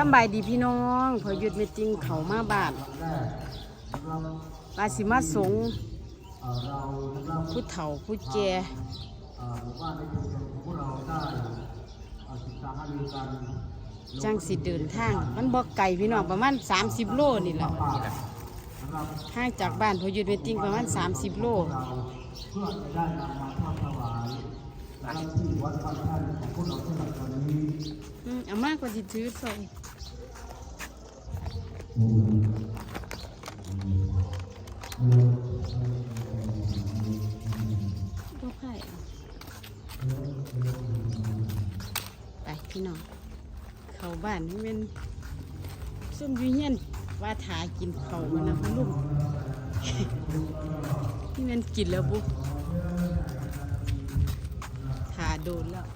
สำบายดีพี่น้องพอหยุดไม่จริงเขามาบ้านปาสิมาสงผู้เฒ่าผู้แก่จังสิเดินทาง มันบอกไก่พี่น้องประมาณ 30 โลนี่แหละห่างจากบ้านพอหยุดไม่จริงประมาณ 30 โลอืมเอามากกว่าสิถือใส่ ก็ไผ่เอาไปพี่น้อง เขาบ้านนี่เป็นซุ่มอยูเฮียนว่าถากินเขาวมันนะพ่อลุงนี่มันกินแล้วบุถาโดนแล้ว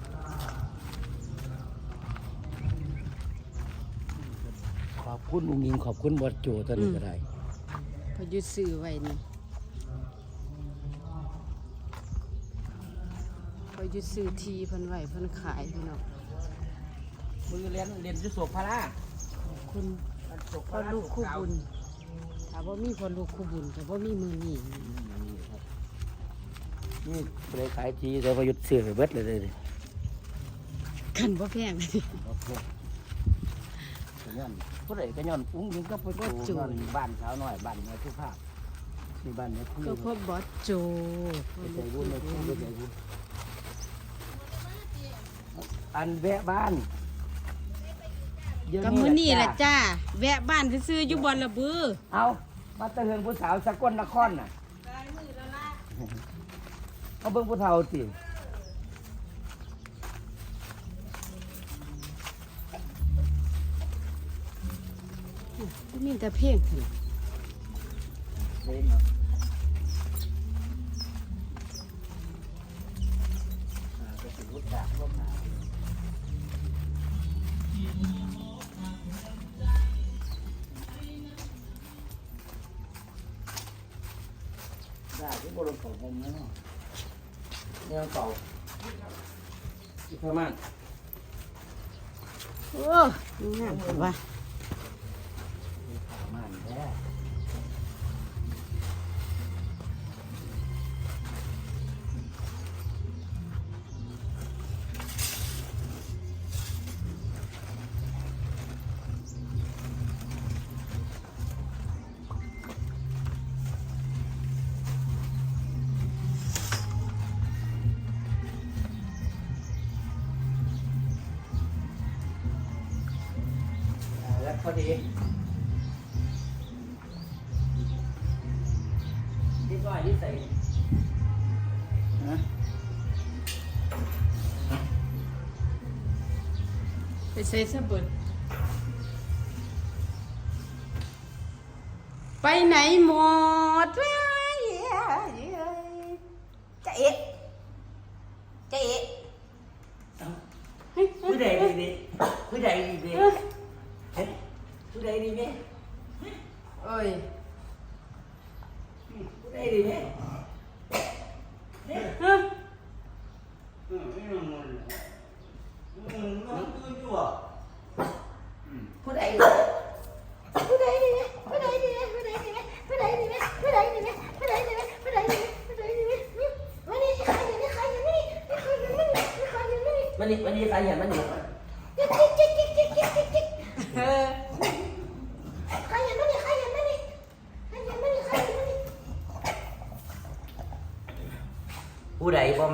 ขอบคุณลุงยิงขอบคุณบอดโจตอนนี้ก็ได้พอหยุดซื้อไว้นี่พอหยุดซื้อทีเพันไว้เพันขายพี่น้องมือเรียนเรียนจุโสพาราคุณพ่อลูกคู่บุญถ้าว่ามีพ่อลูกคู่บุญแต่ว่ามีมือนี่นี่เลยขายทีแต่พอหยุดเสือเบิดเลยเลยกันบ่แพงเลยย้อน ผู้ใดก็ย้อนอุ้งยิงก็ไปบ่จูจูย้อนบ้านสาวน้อยบ้านแม่ทุกภาพมีบ้านแม่คุยก็พ่อบอสโจพ่ใจลูกบุญเลยคู่ใจบุญบุญอันแวะบ้านกับมือนี่แหละจ้า แวะบ้านซื้ออยู่บอนระบือ เอามาเตือนผู้สาวสกลนครน่ะเอาเบิ่งผู้เฒ่าสิ มีแต่เพียงเท่านั้นเล่นเนาะอ่าก็สิรู้จักพวกหาได้ที่บริษัทผมเนาะเนี่ยเก่าที่พม่าโอ้ยงามแต่ว่า แล้วพอดีที่ว่าที่ใส่ฮะไปใส่สะเบิดไปไหนหมดวะจะเอ๊ะจะเอ๊ะผู้ใดดีดีผู้ใดดีดีเฮ้ย উড়াই দিবে ওই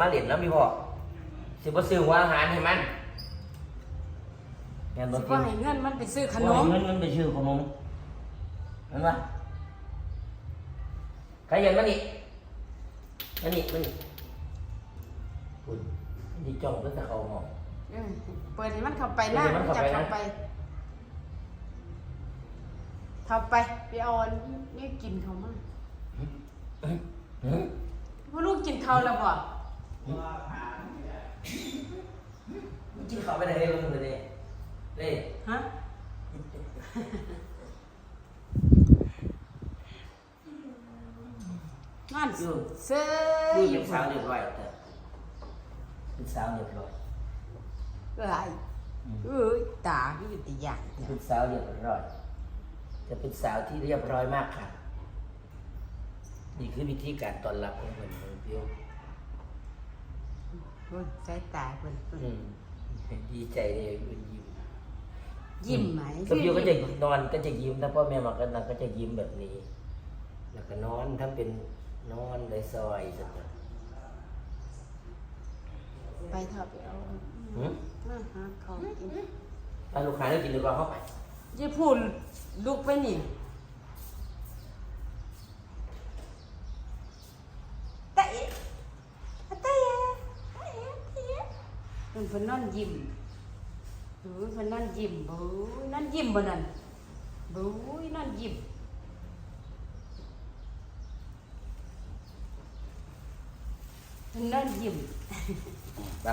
มาเล่นแล้วมีพ่อสิบ่ซื้อหัวอาหารให้มันเห็นบ่สิกิว่านให้เงินมันไปซื้อขนมเงินมันไปซื้อขนมเห็นปะใครเห็นมันนี่มันนี่มันนี่คุณที่จ้องเพื่อจะเข้าห้องเออเปิดให้มันเข้าไปนะเปิดให้มันเข้าจับไปนะเข้าไปเข้าไปไปเอาอันนี่กินเขามาหืมพ่อลูกกินข้าวแล้วบ่ มึงกินข้าวไปไหนเลยมึงเลยเล่ฮะนอนอยู่เซ่นี่อเป็นสาวเรียบร้อยแต่เป็นสาวเรียบร้อยหลายอเอ้ยตาคืออยู่ติอย่างเป็นสาวเรียบร้อยจะเป็นสาวที่เรียบร้อยมากค่ะ นี่คือวิธีการต้อนรับของมันเพียว โอ้ยสายตาเพิ่นเพิ่นอืมดีใจเลยมันยิ้มยิ้มไหมก็พิวก็จะนอนก็จะยิ้มถ้าพ่อแม่มาก็นางก็จะยิ้มแบบนี้ แล้วก็นอนทำเป็นนอนเลยซอยสุดไปเถอะไปเอาหืมมาหาของกินถ้าลูกค้าได้กินดีกว่าเข้าไปอย่าพูดลุกไปนี่ตะเอ๊ะตะเอ๊ะตะเอ๊ะตะเอ๊ะเพิ่ นเพิ่นนอนยิ้มบู๊ยเพิ่นนอนยิ้มบู๊ยนอนยิ้มบ่นั่นบู๊ยนอนยิ้มเพิ่นนอนยิ้มไป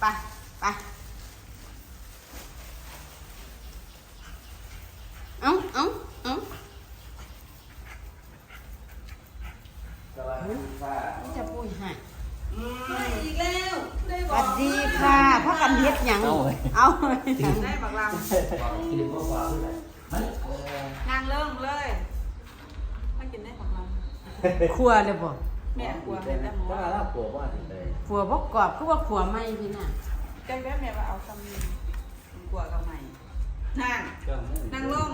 ไปไปเอาเอาเอาสวัสดีค่ะจะพูดให้ มาอีกแล้วได้สบอวักสดีค่ะพ่อกันเฮ็ดหยังเอาได้บักลกินดีกว่าขึ้นเลยมันำนางเริ่มเลยถ้ากินได้บักลครัวเลยบ่ำแม่กลัวให้แต่หมอว่าแล้วปวดว่าเลยครัวบ่กรอบคือว่าครัวไหม่พี่น่ะแจ้งแม่แม่ว่าเอาคำนี้กลัวกับใหม่นั่งนั่งลง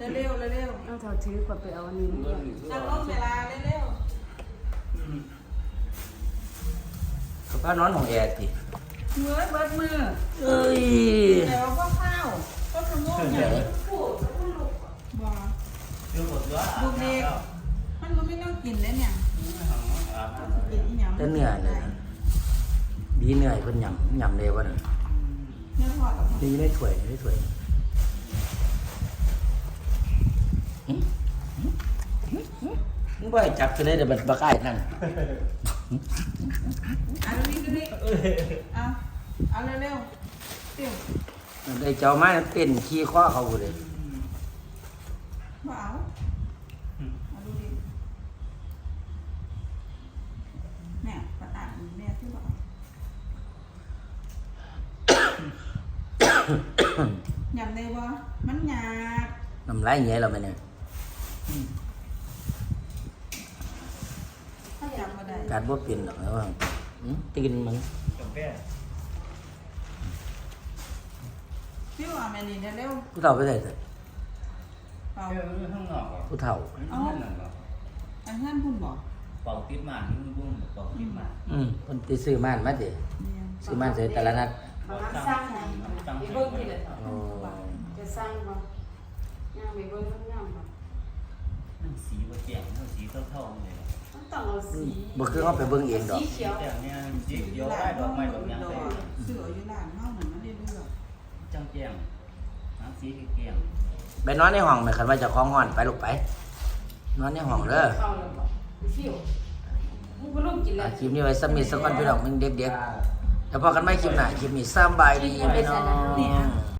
เร็วเร็วเร็วเอาเท่าถือกว่าไปเอาอันนี้มานั่งลงเวลาเร็วเขาก็นอนของแอร์ติเมื่อเบิดมือเอ้ยเดี๋ยวก็ข้าวก็ขโมยอย่างนี้พูดบ่ลูกเด็ก มันก็ไม่ต้องกินเลยเนี่ยกินอีหยังแต่เหนื่อยเลยนะดีเหนื่อยเพิ่นยำยำเลยว่านั่นเนื้อทอดกับดีได้ถ้วยได้ถ้วย มึงบ่ให้จับกันเลยเดี๋ยวบัดบักอ้ายนั่นเอาดูนี่ดูนี่เอาเอาเร็วๆเตี้ยวได้เจ้ามาเต้นขี้ข้อเขาเลยบ่เอาเอาดูดิเนี่ยประตาแม่ที่บอกยำได้บ่มันหยาบน้ำลายเงี้ยเราไหมเนี่ยถ้ายำบ่ได้การบ่เป็นหรอกนะว่าอืมตีนมันพี่ว่าแม่นี่เร็วผู้เฒ่าไปได้แต่ๆเอาผู้เฒ่าเอาอันนั้นพุ่นบอกเป่าติดมากนี่มันบุ้งเป่าติดมากอืมเพิ่นสิซื้อม่านมาติเนี่ยซื้อม่านใส่แต่ละนัดมาสร้างให้ไปเบิ่งที่ละโอ้จะสร้างบ่ย่างไปเบิ่งมันงามบ่มันสีว่าแจ่มมันสีเท่าๆเลยมัน ต้องเอาสีบ่คือเอาไปเบิ่งเองดอก สีเขียวแต่เนี่ยสีเขียวได้ดอกไม้ดอกยางได้เสืออยู่หลังเฮาเหมือนมันได้เลือกจังแจ่มน้ำสีเกี่ยงไปนอนในห้องไหมคันว่าเจะคล้าของห้อนไปลูกไป นอนในห้องเด้อเข้าแล้วบ่ไปเที่ยวมึงบ่รู้กินแล้อะคลิปนี้ไว้สมิธสักวันพี่น้องมึงเด็กๆแล้วพอกันไม่คลิปหน้าคลิปนี้สำบายดีพี่น้อง